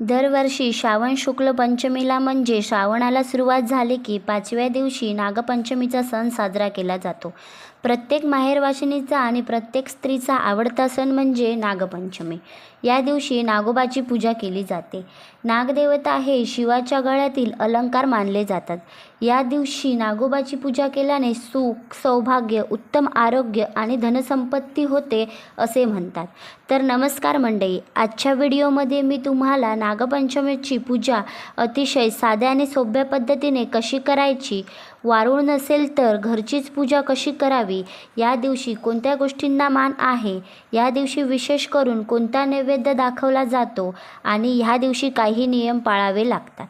दरवर्षी श्रावण शुक्ल पंचमीला म्हणजे श्रावणाला सुरुवात झाली की पाचव्या दिवशी नागपंचमीचा सण साजरा केला जातो. प्रत्येक माहेरवाशिणीचा आणि प्रत्येक स्त्रीचा आवडता सण म्हणजे नागपंचमी. या दिवशी नागोबाची पूजा केली जाते. नागदेवता हे शिवाच्या गळ्यातील अलंकार मानले जातात. या दिवशी नागोबाची पूजा केल्याने सुख सौभाग्य उत्तम आरोग्य आणि धनसंपत्ती होते असे म्हणतात. तर नमस्कार मंडळी आजच्या व्हिडिओमध्ये मी तुम्हाला नागपंचमीची पूजा अतिशय साध्या आणि सोप्या पद्धतीने कशी करायची? वारूळ नसेल तर घरचीच पूजा कशी करावी? या दिवशी कोणत्या गोष्टींना मान आहे? या दिवशी विशेष करून कोणता नैवेद्य दाखवला जातो? आणि ह्या दिवशी काही नियम पाळावे लागतात.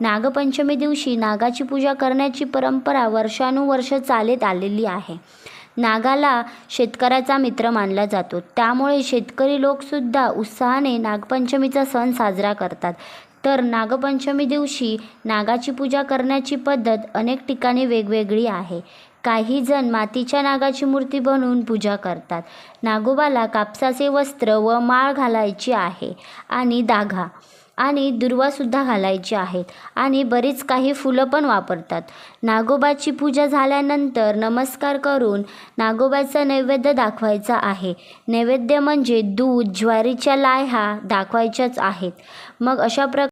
नागपंचमी दिवशी नागाची पूजा करण्याची परंपरा वर्षानुवर्ष चालत आलेली आहे. नागाला शेतकऱ्याचा मित्र मानला जातो. त्यामुळे शेतकरी लोकसुद्धा उत्साहाने नागपंचमीचा सण साजरा करतात. तर नागपंचमी दिवशी नागाची पूजा करण्याची पद्धत अनेक ठिकाणी वेगवेगळी आहे. काही जण मातीच्या नागाची मूर्ती बनवून पूजा करतात. नागोबाला कापसाचे वस्त्र व माळ घालायची आहे आणि दागा आणि दुर्वासुद्धा घालायची आहेत आणि बरीच काही फुलं पण वापरतात. नागोबाची पूजा झाल्यानंतर नमस्कार करून नागोबाचा नैवेद्य दाखवायचा आहे. नैवेद्य म्हणजे दूध ज्वारीच्या लाह्या दाखवायच्याच आहेत. मग अशा प्र